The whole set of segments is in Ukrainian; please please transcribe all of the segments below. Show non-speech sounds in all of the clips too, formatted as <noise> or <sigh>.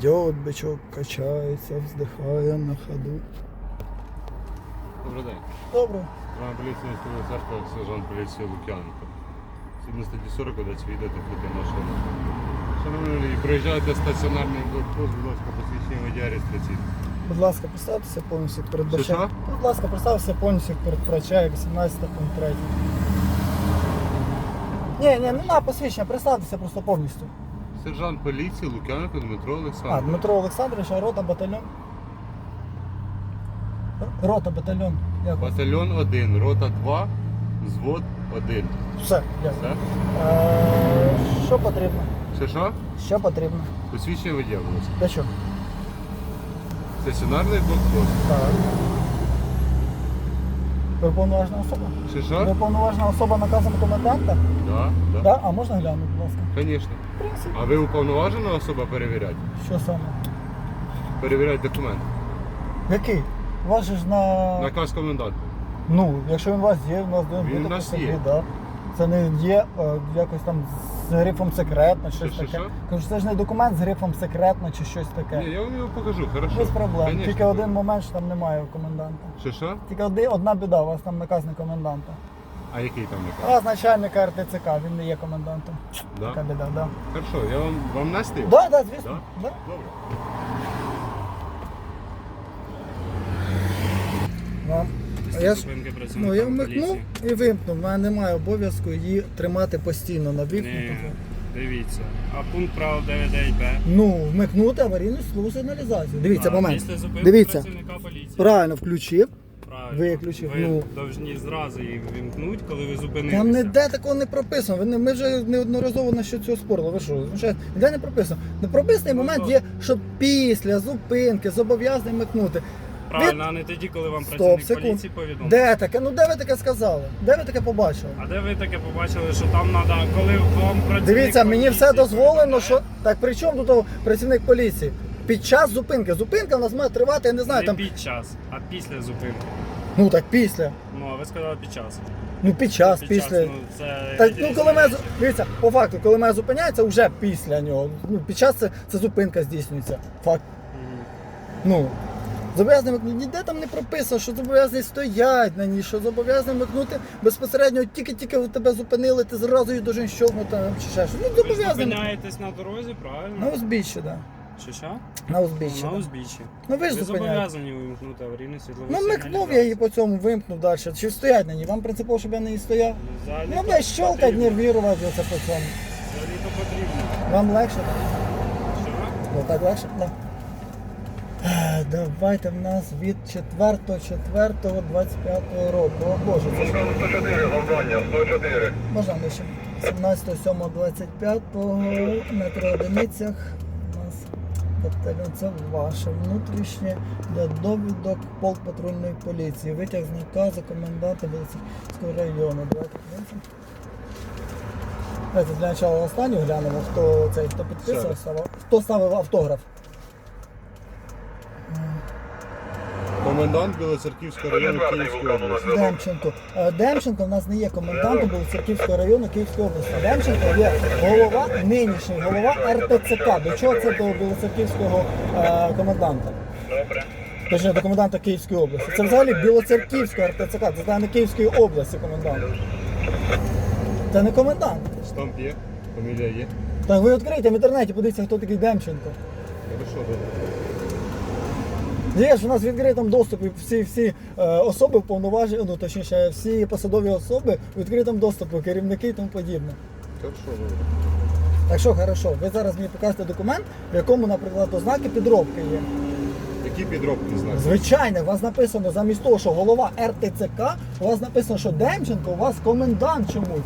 Идет бичок, качается, вздыхая на ходу. Добрий день. Добре. Патрульна поліція міського царства, сержант поліції Лук'яненко. Сьогодні статті 40 ведеться відео та фото машини. Шановні, люди, приїжджайте в стаціонарний блокпост, будь ласка, посвідчення водія реєстраційне. Будь ласка, представтеся повністю перед Що? Будь ласка, представтеся повністю перед врачає 18 пункт 3. Ні, ні, не на посвідчення, представтеся просто повністю. Сержант поліції Лук'яненко Дмитро А, Олександрович. Дмитро Олександрович, а рота батальйон. Рота батальйон. Як? вас? Батальйон 1, рота 2, взвод 1. Все, дякую. Все? Е, що потрібно? Що що? Що потрібно? Посвідчення водія, будь ласка. Для чого? Стаціонарний блокпост. Так. Ви повноважна особа? Що Ви що? повноважна особа наказом коменданта? Да, да. Да? А можна глянути, будь ласка? Звісно. В. А ви уповноважена особа перевіряти? Що саме? Перевіряти документи. Який? У вас ж на. Наказ коменданта. Ну, якщо він у вас є, у нас Він у нас є. Да. Це не є е, якось там з грифом секретно, щось що, таке. що? Кажу, це ж не документ з грифом секретно чи щось таке. Ні, я вам його покажу, хорошо. Без проблем. Конечно. Тільки один момент, що там немає у коменданта. Що що? Тільки одна біда, у вас там наказ не коменданта. А який там наказ? вас начальника РТЦК, він не є комендантом. Да? біда, да. Хорошо, я вам, вам нести? Да, да, звісно. Да? Добре. Да. А Я ж Зупинки ну, я вмикнув поліції. і вимкнув. У мене немає обов'язку її тримати постійно на Ні, дивіться. А пункт правил 99Б. Ну, вмикнути аварійну службу сигналізацію. Дивіться, А, момент. Після зупинки Дивіться. працівника поліції. Правильно включив. Виключив, Ви ну. повинні зразу її вимкнути, коли ви зупинилися. Там ніде такого не прописано. Ви не- Ми вже неодноразово на що цього спорили. Ви що? звичайно, Ніде не прописано. Непрописаний Ну, момент то- є, що після зупинки зобов'язаний вмикнути. Правильно, а не тоді, коли вам Стоп, працівник секунд. поліції повідомив. Де таке? Ну де ви таке сказали? Де ви таке побачили? А де ви таке побачили, що там треба, коли вам працівник Дивіться, мені поліції все дозволено, повідомляє, що так при чому тут працівник поліції? Під час зупинки. Зупинка в нас має тривати, я не знаю, Не там. під час, а після зупинки. Ну так після. Ну, а ви сказали під час. Ну під час, Під після. ну, це Так, ну коли мене зу- дивіться, по факту, коли мене зупиняється, вже після нього. Ну, під час це, це зупинка здійснюється. Факт. Мгм. Ну. Зобов'язаний вмикнути. Ніде там не прописано, що зобов'язаний стоять на ній, що зобов'язаний вмикнути безпосередньо, тільки-тільки тебе зупинили, ти зразу її должен щелкнути чи ще щось. Ну, Ви зобов'язаний. зупиняєтесь на дорозі, правильно? На узбіччі, так. Да. Що що? На узбіччі. На да. узбіччі. Ну ви ж Ви зупиняєте. зобов'язані вимкнути аварійну світлову Ну вмикнув я її по цьому, вимкнув далі. Чи стоять на ній? Вам принципово, щоб я на ній стояв? Ну, блядь, щелкать, нервувати оце по цьому. Взагалі то потрібно. Вам легше? Що? Ну так легше? Да. Е, Давайте в нас від 4.4.25 року. О Боже, це ж 104, завдання, 104. можна нижче. 17.7.25 на три одиницях. У це ваше внутрішнє для довідок полк патрульної поліції. Витяг з наказу коменданта Білоцерківського району. Давайте подивимося. Давайте для начала останню глянемо, хто цей хто підписував, хто ставив автограф. Комендант Білоцерківського району Київської області. Демченко. Е, Демченко в нас не є комендантом Білоцерківського району Київської області. Демченко є голова, нинішній голова РТЦК. До чого це до Білоцерківського е, коменданта? Добре. Точніше, до коменданта Київської області. Це взагалі Білоцерківська РТЦК, це не Київської області комендант. Це не комендант. Штамп є, фамілія є. Так ви відкрийте в інтернеті, подивіться, хто такий Демченко. Хорошо, добре. Є ж у нас в відкритому доступі всі всі е, особи вповноважені, ну точніше, всі посадові особи в відкритому доступі, керівники і тому подібне. Так що, хорошо, ви зараз мені покажете документ, в якому, наприклад, ознаки підробки є. Які підробки знаєте? Звичайно, у вас написано замість того, що голова РТЦК, у вас написано, що Демченко, у вас комендант чомусь.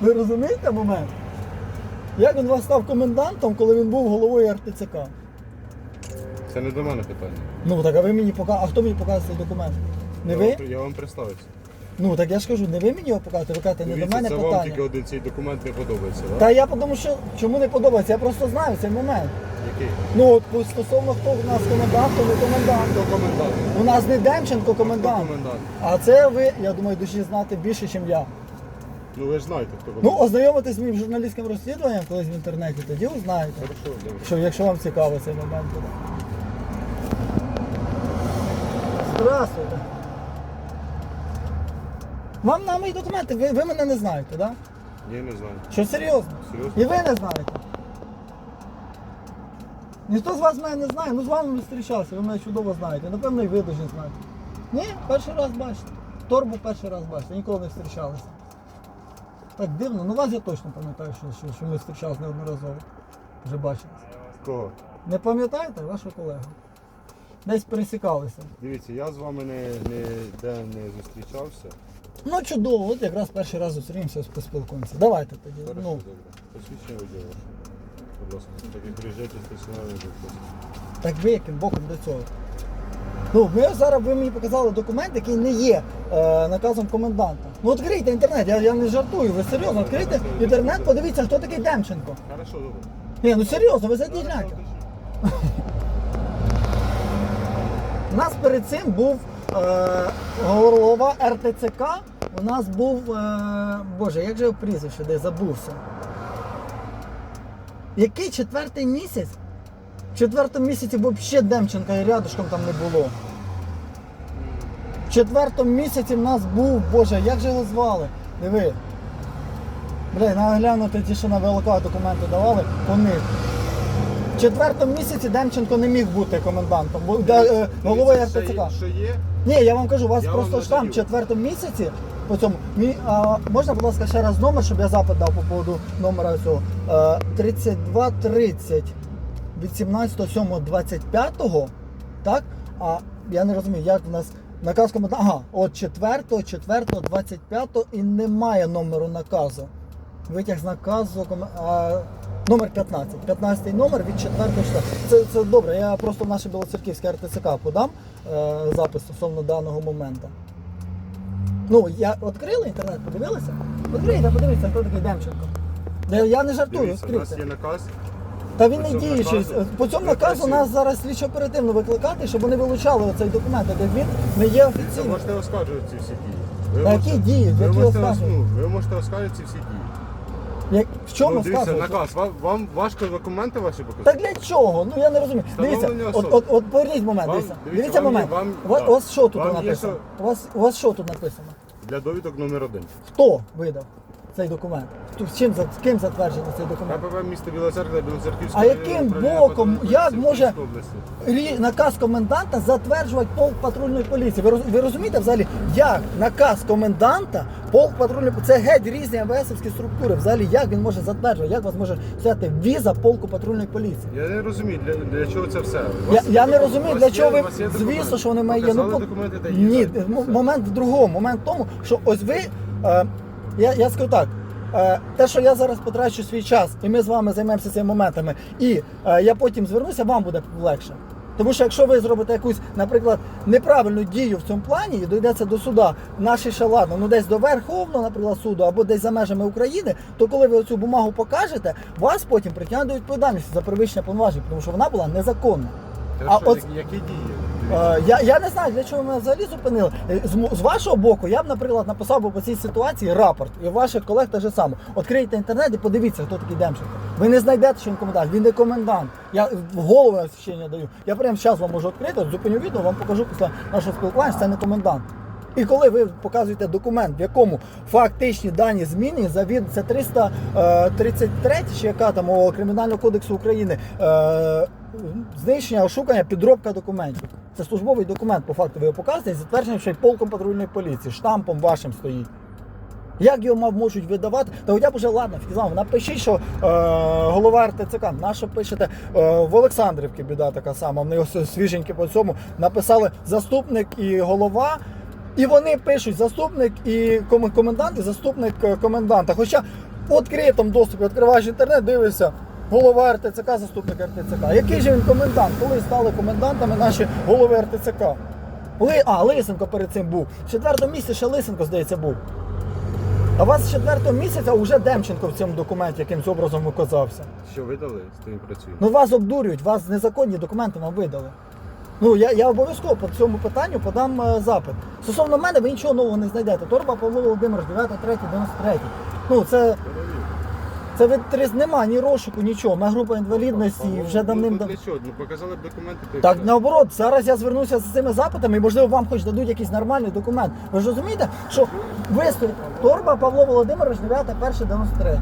Ви розумієте момент? Як він у вас став комендантом, коли він був головою РТЦК? Це не до мене питання. Ну так а ви мені пока... А хто мені показує цей документ? Не Я ви? вам- Я вам представився. Ну так я ж кажу, не ви мені його показуєте, ви кажете, не до Дивіться, мене це вам питання. тільки один цей документ не подобається, так? Та я подумав, що чому не подобається, я просто знаю цей момент. Який? Ну от по- стосовно хто у нас комендант, то не комендант. Хто комендант? У нас не Демченко Хто комендант. комендант? А це ви, я думаю, душі знати більше, ніж я. Ну ви ж знаєте, хто Ну, ознайомитись з моїм журналістським розслідуванням колись в інтернеті, тоді узнаєте. Хорошо, добре. Що, якщо вам цікаво цей момент буде. Здравствуйте. Вам на мої документи, ви, ви мене не знаєте, так? Да? Ні, не знаю. Що серйозно? Серйозно? І ви не знаєте. Ніхто з вас мене не знає, ну з вами не зустрічався, ви мене чудово знаєте. Напевно, і ви дуже знаєте. Ні, перший раз бачите. Торбу перший раз бачите, ніколи не зустрічалися. Так дивно, ну вас я точно пам'ятаю, що, що, що ми зустрічалися неодноразово. Вже бачилися. Кого? Не пам'ятаєте вашого колегу? Десь пересікалися. Дивіться, я з вами не, не, де не зустрічався. Ну чудово, от якраз перший раз зустрінемося, поспілкуємося. Давайте тоді. Хорошо, Ну, добре. Посвідчення водія. Будь ласка, так як приїжджаєте стаціонарний блокпост. так ви яким боком до цього. Ну, ми зараз ви мені показали документ, який не є е, наказом коменданта. Ну відкрийте інтернет, я, я не жартую, ви серйозно, відкрийте інтернет, подивіться, хто такий Демченко. Хорошо, добре. Ні, ну серйозно, ви гляньте. <laughs> У нас перед цим був е, голова РТЦК. У нас був. Е, Боже, як же його прізвище, де забувся. Який четвертий місяць? В четвертому місяці взагалі Демченка і рядышком там не було. В четвертому місяці в нас був, боже, як же його звали? Диви. Блін, треба глянути ті, що на ВЛК документи давали, по них. Четвертому місяці Демченко не міг бути комендантом, бо де, е, головою Дивіться, РТЦК. що є- Що є? Ні, я вам кажу, у вас Я просто вам штамп в надаю. четвертому місяці. По цьому. Мі, а, можна, будь ласка, ще раз номер, щоб я запит дав по поводу номера цього. Е, 3230 від 17.07.25, так? А я не розумію, як в нас наказ коменданта. Ага, от 4, 4, 25 і немає номеру наказу. Витяг з наказу коме- а, номер 15. 15 номер від 4 числа. Це, це добре. Я просто в наше Білоцерківське РТЦК подам е, запис стосовно даного моменту. Ну, я відкрили інтернет, подивилися? Відкрийте, подивіться, хто такий Демченко. Я, я не жартую, Дивіться, у нас відкрийте. є наказ. Та він по не цьому діючий. наказу По цьому наказу нас зараз слідчо оперативно викликати, щоб вони вилучали оцей документ, так як він не є Ви офіційним. можете оскаржувати ці всі дії. Ви Та можете- які дії? Ви Які можете, оскаржувати? ну, ви можете оскаржувати ці всі дії. Як, в чому ну, дивіться, сказувати? наказ. Вам, вам важко документи ваші показати? Так для чого? Ну я не розумію. Дивіться, Встановлення от, особи. от, от поверніть момент, Вам- дивіться. дивіться, Дивіться вам є- момент. вам- у, вас, да. у вас що тут Вам є написано? У вас, у вас що тут написано? Для довідок номер один. Хто видав цей документ? З Чим, за- ким затверджений цей документ? КПП місто Білоцерква, Білоцерківська А яким боком, як може- Рі- Наказ коменданта затверджувати полк патрульної поліції. Ви, роз- ви розумієте взагалі, як наказ коменданта, полк патрульної поліції, це геть різні МВСівські структури. Взагалі, як він може затверджувати, як вас може стояти віза полку патрульної поліції? Я не розумію, для, для чого це все. У Я, вас я є не розумію, У для вас чого є- ви у вас є звісно, що вони мають. Показали по- документи та ні, їдете. м- Все. момент в другому. Момент в тому, що ось ви. Е, я, я скажу так. е, Те, що я зараз потрачу свій час, і ми з вами займемося цими моментами, і е, я потім звернуся, вам буде легше. Тому що якщо ви зробите якусь, наприклад, неправильну дію в цьому плані і дійдеться до суда, наші ще ладно, ну десь до Верховного, наприклад, суду або десь за межами України, то коли ви цю бумагу покажете, вас потім притягнуть до відповідальності за перевищення повноважень, тому що вона була незаконна. А що, от- які дії? Е, Я, я не знаю, для чого мене взагалі зупинили. Е, З, з вашого боку, я б, наприклад, написав би по цій ситуації рапорт. І ваших колег те ж саме. Відкрийте інтернет і подивіться, хто такий Демченко. Ви не знайдете, що він комендант. Він не комендант. Я в голову на священня даю. Я прямо зараз вам можу відкрити, зупиню відео, вам покажу після нашого спілкування, що це не комендант. І коли ви показуєте документ, в якому фактичні дані зміни за від це 333 чи яка там о, Кримінального кодексу України е, знищення, ошукання, підробка документів. Це службовий документ, по факту ви його показуєте, затверджений ще й полком патрульної поліції, штампом вашим стоїть. Як його мав можуть видавати? Та хоча б вже ладно, фіг напишіть, що е, голова РТЦК, на що пишете е, в Олександрівці біда така сама, вони ось свіженькі по цьому написали заступник і голова. І вони пишуть заступник і комендант, і заступник е, коменданта. Хоча в відкритому доступі відкриваєш інтернет, дивишся, голова РТЦК, заступник РТЦК. Який же він комендант? Коли стали комендантами наші голови РТЦК? Ли, а, Лисенко перед цим був. В четвертому місці ще Лисенко, здається, був. А у вас з четвертого місяця вже Демченко в цьому документі якимсь образом оказався. Що видали, з тим працюємо. Ну вас обдурюють, вас незаконні документи вам видали. Ну я, я обов'язково по цьому питанню подам е, запит. Стосовно мене ви нічого нового не знайдете. Торба Павло Володимирович, 9.3.93. Ну, це, це ви трис- нема ні розшуку, нічого. Моя група інвалідності Ну, вже давним давно. Ну показали б документи, то й Так все. наоборот, зараз я звернуся з цими запитами, і можливо вам хоч дадуть якийсь нормальний документ. Ви ж розумієте, що вистоїть торба Павло Володимирович 9.1.93.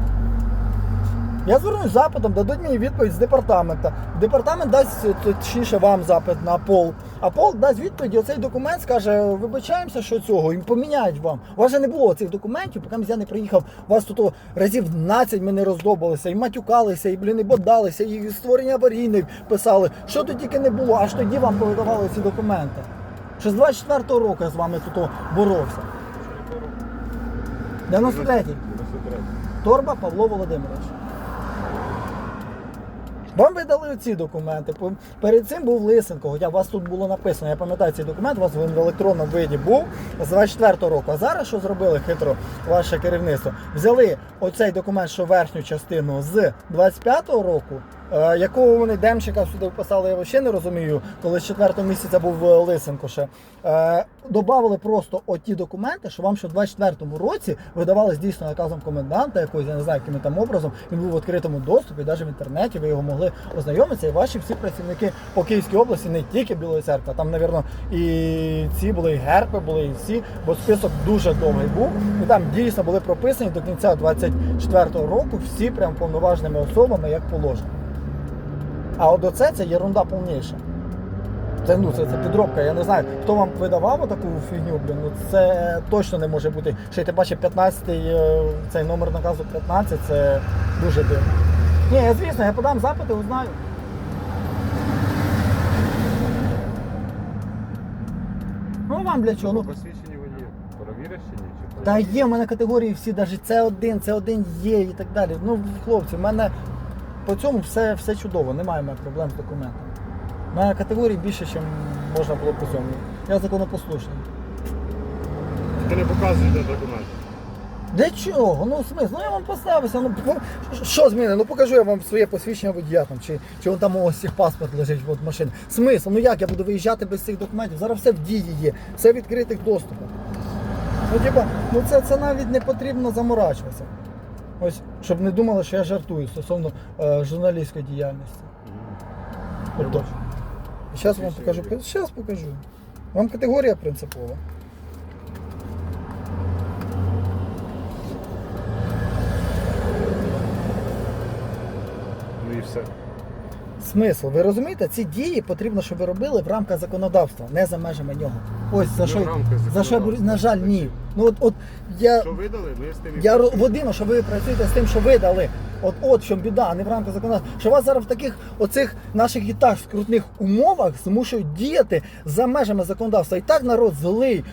Я звернусь з запитом, дадуть мені відповідь з департамента. Департамент дасть е, точніше вам запит на пол. А пол дасть відповідь, і оцей документ скаже, вибачаємося, що цього, і поміняють вам. У вас же не було цих документів, поки я не приїхав. У вас тут разів 12 ми не роздобалися, і матюкалися, і блін, і бодалися, і створення аварійних писали. Що тут тільки не було, аж тоді вам повидавали ці документи. Ще з 24-го року я з вами тут боровся. 93-й. Торба Павло Володимирович. Вам видали ці документи. Перед цим був Лисенко, хоча у вас тут було написано. Я пам'ятаю цей документ, у вас він в електронному виді був з 24-го року. А зараз що зробили хитро ваше керівництво? Взяли оцей документ, що верхню частину з 25-го року, якого вони Демчика сюди вписали, я взагалі не розумію, коли з 4 місяця був е, Лисенко ще. Е, Добавили просто оті документи, що вам ще в 24-му році видавали дійсно наказом коменданта якогось, я не знаю, яким там образом. Він був в відкритому доступі, навіть в інтернеті, ви його могли ознайомитися. І ваші всі працівники по Київській області, не тільки Білої церкви, там, навірно, і ці були, і герпи були, і всі, бо список дуже довгий був. І там дійсно були прописані до кінця 24-го року всі прям повноважними особами, як положено. А от оце це єрунда повніша. Це ну це, це підробка. Я не знаю, хто вам видавав таку фігню, блін. Ну це точно не може бути. Ще ти бачиш 15 е, цей номер наказу 15, це дуже дивно. Ні, я звісно, я подам запити, узнаю. Ну вам для чого? Ну, Посвідчені водії. Перевіриш чи ні? Чи та є в мене категорії всі, навіть це один, це один є і так далі. Ну, хлопці, в мене по цьому все, все чудово, немає проблем з документами. У мене категорій більше, ніж можна було по цьому. Я законопослушний. Ти не показуєш де документи. Для чого? Ну, смисл, ну я вам поставився. Ну по- що зміни? Ну покажу я вам своє посвідчення водія там, чи, чи вон там ось їх паспорт лежить от машини. Смисл, ну як я буду виїжджати без цих документів? Зараз все в дії є, все в відкритих доступах. Ну, типа, ну це, це навіть не потрібно заморачуватися. Ось, щоб не думали, що я жартую стосовно е, журналістської діяльності. Тобто, зараз вам покажу. Зараз покажу. Вам категорія принципова. Ну і все. Смисл, ви розумієте, ці дії потрібно, щоб ви робили в рамках законодавства, не за межами нього. Ось за Не що, в рамках за що я борюсь? законодавства. на жаль, ні. Ну от, от я, Що видали, ми з тим і я ро- працюємо. Вадима, що ви працюєте з тим, що ви дали. От от в чому біда, а не в рамках законодавства. Що вас зараз в таких оцих наших і так скрутних умовах змушують діяти за межами законодавства. І так народ злий,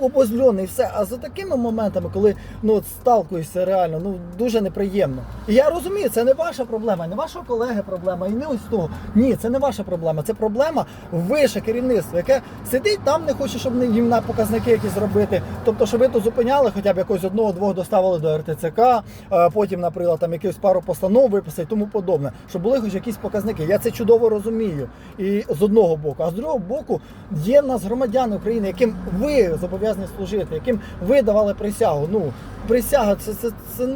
обозльоний, все. А за такими моментами, коли ну от сталкуєшся реально, ну дуже неприємно. І я розумію, це не ваша проблема, не вашого колеги проблема, і не ось того. Ні, це не ваша проблема. Це проблема вище керівництва, яке сидить там, не хоче, щоб їм на показники якісь зробити. Тобто, щоб ви то зупиняли, хоча б якось одного-двох доставили до РТЦК, е, потім, наприклад, там якусь пару постанов виписати і тому подобне, щоб були хоч якісь показники. Я це чудово розумію. І з одного боку, а з другого боку, є в нас громадяни України, яким ви зобов'язані служити, яким ви давали присягу. Ну, присяга, це, це, це,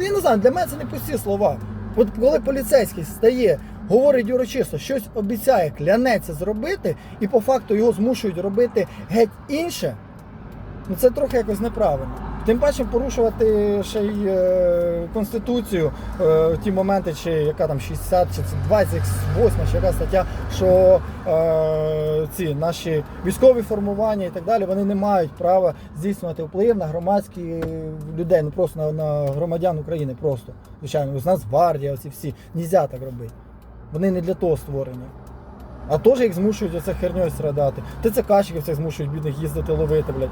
я не знаю, для мене це не пусті слова. От коли поліцейський стає, говорить урочисто, щось обіцяє, клянеться зробити, і по факту його змушують робити геть інше, ну це трохи якось неправильно. Тим паче порушувати ще й е, конституцію е, в ті моменти, чи яка там 60 чи це 28, чи яка стаття, що е, ці наші військові формування і так далі, вони не мають права здійснювати вплив на громадські людей, ну просто на, на громадян України. Просто звичайно, з Нацгвардія, оці всі нельзя так робити. Вони не для того створені. А теж їх змушують оце херньою страдати. ТЦКшників цих змушують бідних їздити ловити, блядь.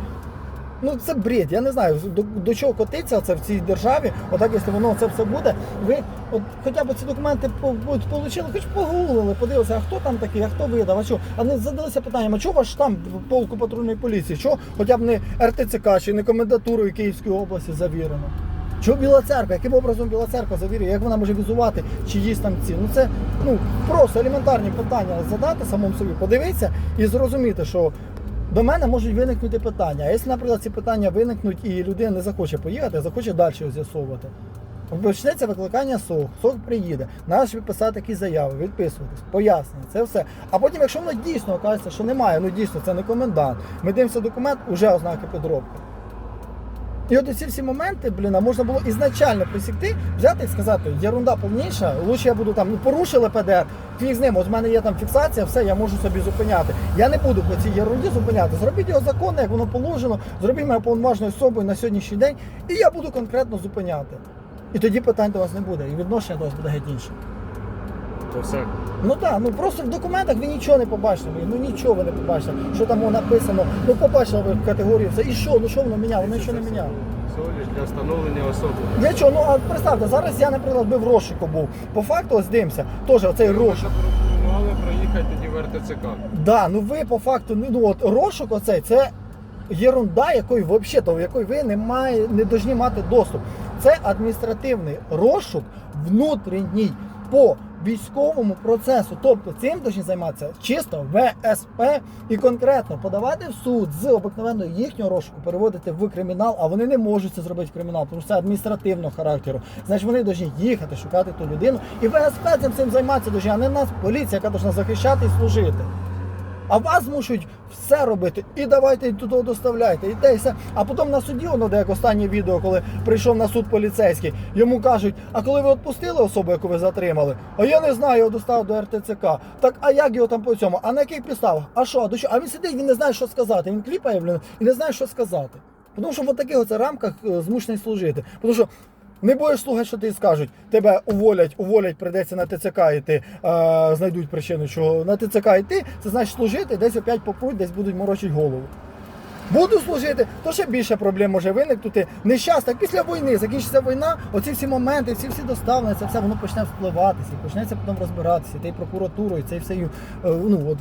Ну це бред, я не знаю, до, до чого котиться це в цій державі. Отак, якщо воно це все буде, ви от хоча б ці документи по- от получили, хоч погуглили, подивилися, а хто там такий, а хто видав, а що? А не задалися питанням, а чого ваш штамп в полку патрульної поліції? Що хоча б не РТЦК чи не комендатурою Київської області завірено? Чого Біла церква? Яким образом Біла церква завірює? Як вона може візувати чиїсь там ці? Ну це ну просто елементарні питання задати самому собі, подивитися і зрозуміти, що до мене можуть виникнути питання. А якщо, наприклад, ці питання виникнуть і людина не захоче поїхати, а захоче далі з'ясовувати. Почнеться викликання СОК, СОК приїде, треба відписати якісь заяви, відписуватись, пояснення, це все. А потім, якщо воно дійсно окажеться, що немає, ну дійсно це не комендант, ми дивимося документ, уже ознаки підробки. І от ці всі моменти, блін, а можна було ізначально присікти, взяти і сказати, єрунда повніша, лучше я буду там, ну порушили ПДР, фіг з ним, от в мене є там фіксація, все, я можу собі зупиняти. Я не буду по цій єрунді зупиняти. Зробіть його законно, як воно положено, зробіть мене повноважною особою на сьогоднішній день, і я буду конкретно зупиняти. І тоді питань до вас не буде, і відношення до вас буде геть інше. То все. Ну так, ну просто в документах ви нічого не побачите, ну нічого ви не побачите, що там написано, ну побачили ви категорію, все, і що, ну що воно міняло, воно нічого не міняло. Всього лиш для встановлення особи. Для чого? Ну а представте, зараз я, наприклад, би в розшуку був. По факту, ось дивимося, теж оцей Ви розшук. запропонували проїхати тоді в РТЦК. Да, ну ви по факту, ну от розшук оцей, це єрунда, якої взагалі, в якої ви не, має, не повинні мати доступ. Це адміністративний розшук внутрішній по військовому процесу. Тобто цим точно займатися чисто ВСП і конкретно подавати в суд з обикновеного їхнього розшуку, переводити в кримінал, а вони не можуть це зробити в кримінал, тому що це адміністративного характеру. Значить, вони повинні їхати, шукати ту людину. І ВСП цим цим займатися дуже, а не нас, поліція, яка повинна захищати і служити. А вас змушують все робити. І давайте туди доставляйте, і те, і все. А потім на суді, воно де як останнє відео, коли прийшов на суд поліцейський, йому кажуть, а коли ви відпустили особу, яку ви затримали, а я не знаю, його доставив до РТЦК. Так, а як його там по цьому? А на яких підставах? А що? До що? А він сидить, він не знає, що сказати. Він кліпає, блін, і не знає, що сказати. Тому що в таких оце рамках е, змушений служити. Тому що не будеш слухати, що ти скажуть. Тебе уволять, уволять, прийдеться на ТЦК йти, е, знайдуть причину, що на ТЦК йти, це значить служити, десь опять попруть, десь будуть морочити голову. Буду служити, то ще більше проблем може виникнути. Нещастя, після війни закінчиться війна, оці всі моменти, ці всі доставлення, це все воно почне впливатися, почнеться потім розбиратися, та й прокуратурою, це все е, ну, от,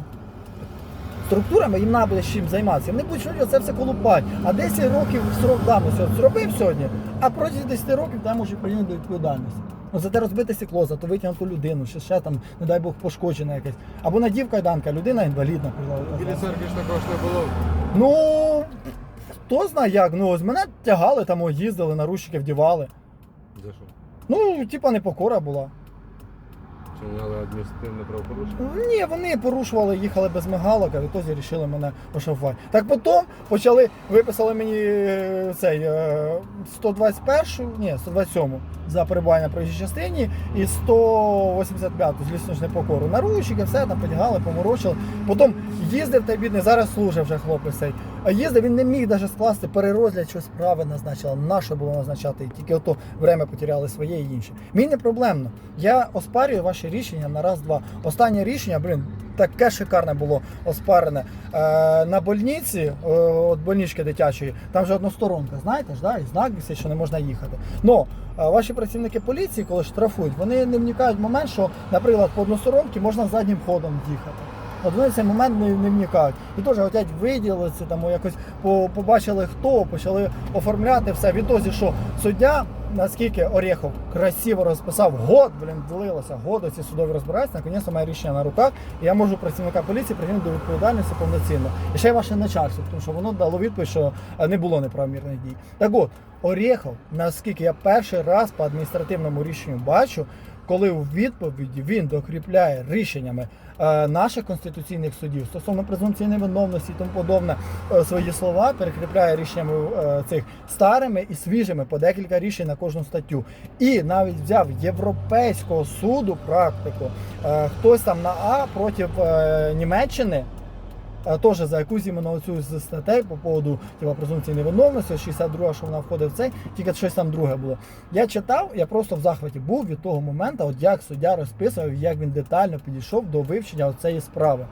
структурами їм треба буде з чим займатися. Вони будуть що це все колупати. А 10 років срок давності от зробив сьогодні, а протягом 10 років там може прийняти до відповідальності. Ну, за те розбите стекло, за то витягнуту людину, ще, ще там, не дай Бог, пошкоджена якась. Або надів кайданка, людина інвалідна. Біля церкви ж такого ж не було. Ну, хто знає як, ну ось мене тягали, там о, їздили, наручники вдівали. За що? Ну, типа непокора була. Чиняли адміністративне правопорушення. Ні, вони порушували, їхали без мигалок, а відтоді вирішили мене оштрафувати. Так потім почали, виписали мені е, цей е, 121, ні, 127 за перебування в проїжджій частині і 185 з лісну ж непокору. Наручники, все там потягали, поморочили. Потім їздив та бідний, зараз служив вже хлопець. Їздив, він не міг навіть скласти перерозгляд, що справи назначила. На що було назначати? і Тільки ото время потеряли своє і інше. Мені не проблемно. Я оспарюю ваші рішення на раз-два. Останнє рішення, блін, таке шикарне було оспарене. Е, на больниці, е, от больнички дитячої, там же односторонка, знаєте ж, да? і знак що не можна їхати. Но е, ваші працівники поліції, коли штрафують, вони не вникають в момент, що, наприклад, по односторонці можна заднім ходом їхати. От вони в цей момент не, не вникають. І теж хотять виділитися, там якось побачили хто, почали оформляти все. Відтоді, що суддя, наскільки Орехов красиво розписав, год, блін, длилося, год ці судові розбираються, наконець має рішення на руках, і я можу працівника поліції притягнути до відповідальності повноцінно. І ще й ваше начальство, тому що воно дало відповідь, що е, не було неправомірних дій. Так от, Орехов, наскільки я перший раз по адміністративному рішенню бачу, коли у відповіді він докріпляє рішеннями е, наших конституційних судів стосовно презумпції невиновності і тому подобне е, свої слова, перекріпляє рішеннями е, цих старими і свіжими по декілька рішень на кожну статтю. І навіть взяв Європейського суду практику. Хтось там на А проти Німеччини. Теж за якусь іменно оцю з статей по поводу типа, презумпції невиновності, 62 що вона входить в цей, тільки щось там друге було. Я читав, я просто в захваті був від того моменту, от як суддя розписував, як він детально підійшов до вивчення цієї справи.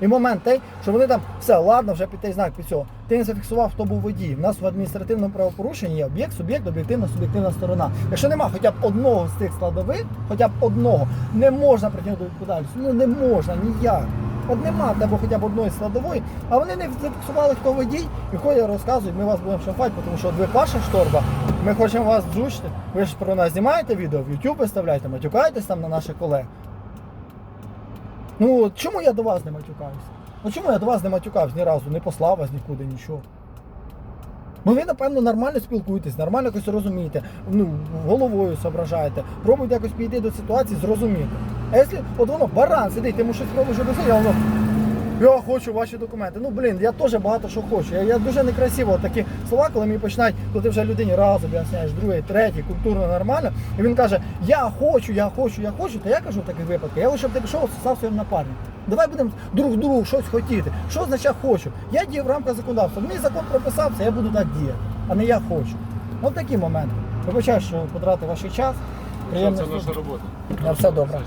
І момент той, що вони там все, ладно, вже під той знак під цього. Ти не зафіксував, хто був водій. У нас в адміністративному правопорушенні є об'єкт, суб'єкт, об'єктивна, суб'єктивна сторона. Якщо нема хоча б одного з цих складових, хоча б одного, не можна притягнути до відповідальності. Ну не можна ніяк. От нема тебе хоча б одної складової, а вони не зафіксували, хто водій, і ходять розказують, ми вас будемо шафати, тому що от ви Паша Шторба, ми хочемо вас зучити, ви ж про нас знімаєте відео, в YouTube виставляєте, матюкаєтесь там на наших колег. Ну чому я до вас не матюкаюся? Ну чому я до вас не матюкався ні разу, не послав вас нікуди, нічого. Ну ви, напевно, нормально спілкуєтесь, нормально якось розумієте, ну, головою соображаєте, пробуйте якось підійти до ситуації, зрозуміти. А якщо от воно баран сидить, йому щось об'яснити, а воно. Я хочу ваші документи. Ну блін, я теж багато що хочу. Я, я дуже некрасиво такі слова, коли мені починають, коли ти вже людині раз об'ясняєш, другий, третій, культурно нормально. І він каже, я хочу, я хочу, я хочу, то я кажу в таких випадках, я лише щоб ти пішов став своїм напарником. Давай будемо друг другу щось хотіти. Що означає хочу? Я дію в рамках законодавства. Мій закон прописався, я буду так діяти, а не я хочу. От такі моменти. Вибачаю, що потратив ваш час. Приємно. це наша робота. На все добре.